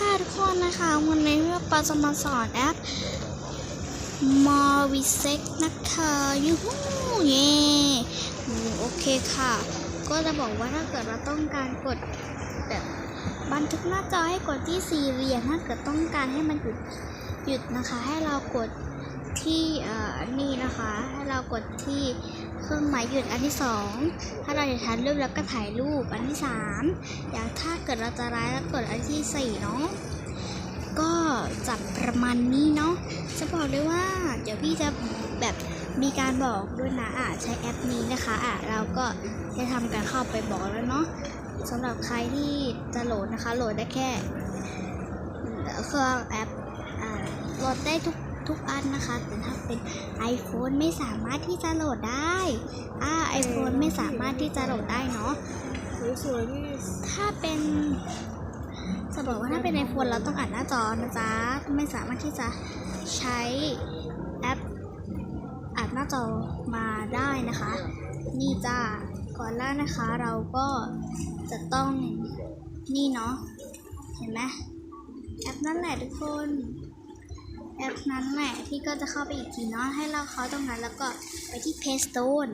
ค่ะทุกคนนะคะ วันนี้เราจะมาสอนแอป m o v i s e c นะคะยูฮูเย่โอเคค่ะ ก็จะบอกว่าถ้าเกิดเราต้องการกดแบบบันทึกหน้าจอให้กดที่สี่เหลี่ยมถ้าเกิดต้องการให้มันหยุดหยุดนะคะ ให้เรากดที่อ่อนี่นะคะ ให้เรากดที่ เครื่องหมายหยุดอันที่สองถ้าเราจะถ่ายรูปแล้วก็ถ่ายรูปอันที่สามอย่างถ้าเกิดเราจะไลฟ์แล้วกดอันที่สี่เนาะก็จับประมาณนี้เนาะจะบอกเลยว่า เดี๋ยวพี่จะแบบมีการบอกด้วยนะอะใช้แอปนี้นะคะอะเราก็จะทำการเข้าไปบอกแล้วเนาะสำหรับใครที่จะโหลดนะคะ โหลดได้แค่เครื่องแอปโหลดได้ทุก ทุกอันนะคะ แต่ถ้าเป็น iPhone ไม่สามารถที่จะโหลดได้อ่า iPhone ไม่สามารถที่จะโหลดได้เนาะสวยๆนี่ถ้าเป็นจะบอกว่าถ้าเป็นไอโฟนเราต้องอ่านหน้าจอนะจ๊ะ ไม่สามารถที่จะใช้แอปอ่านหน้าจอมาได้นะคะ นี่จ้าก่อนแรกนะคะเราก็จะต้องนี่เนาะเห็นไหมแอปนั่นแหละทุกคน แอปนั้นแหละที่ก็จะเข้าไปอีกทีเนาะให้เราเขาตรงนั้นแล้วก็ไปที่ Play Store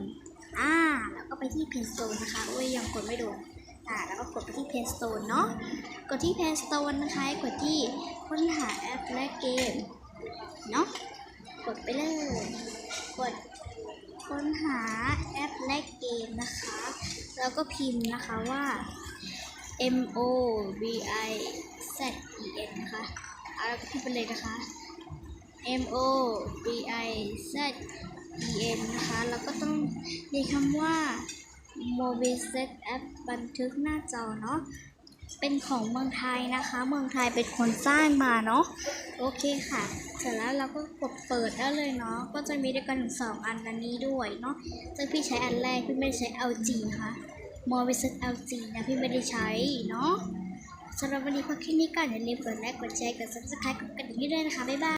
อ่าแล้วก็ไปที่ Play Store นะคะโอ้ยยังกดไม่โดนอ่าแล้วก็กดไปที่ Play Store เนาะกดที่ Play Store นะคะกดที่ค้นหาแอปและเกมเนาะกดไปเลย กดค้นหาแอปและเกมนะคะ แล้วก็พิมพ์นะคะว่า M O V I Z E N นะคะเอาแล้วก็พิมพ์ไปเลยนะคะ M O V I Z E N นะคะ แล้วก็ต้องเรียนคำว่า m o b i s e t App บันทึกหน้าจอเนาะ เป็นของเมืองไทยนะคะ เมืองไทยเป็นคนสร้างมาเนาะ โอเคค่ะ เสร็จแล้วเราก็กดเปิดได้เลยเนาะ ก็จะมีด้วยกันถึงสองอันอันนี้ด้วยเนาะจะพี่ใช้อันแรกพี่ไม่ได้ใช้ LG นะคะ m o b i s e t LG นะพี่ไม่ได้ใช้เนาะสำหรับวันนี้พอแค่นี้ก่อนอย่าลืมกดไลค์กดแชร์กด subscribe กดกระดิ่งด้วยนะคะ บ๊ายบาย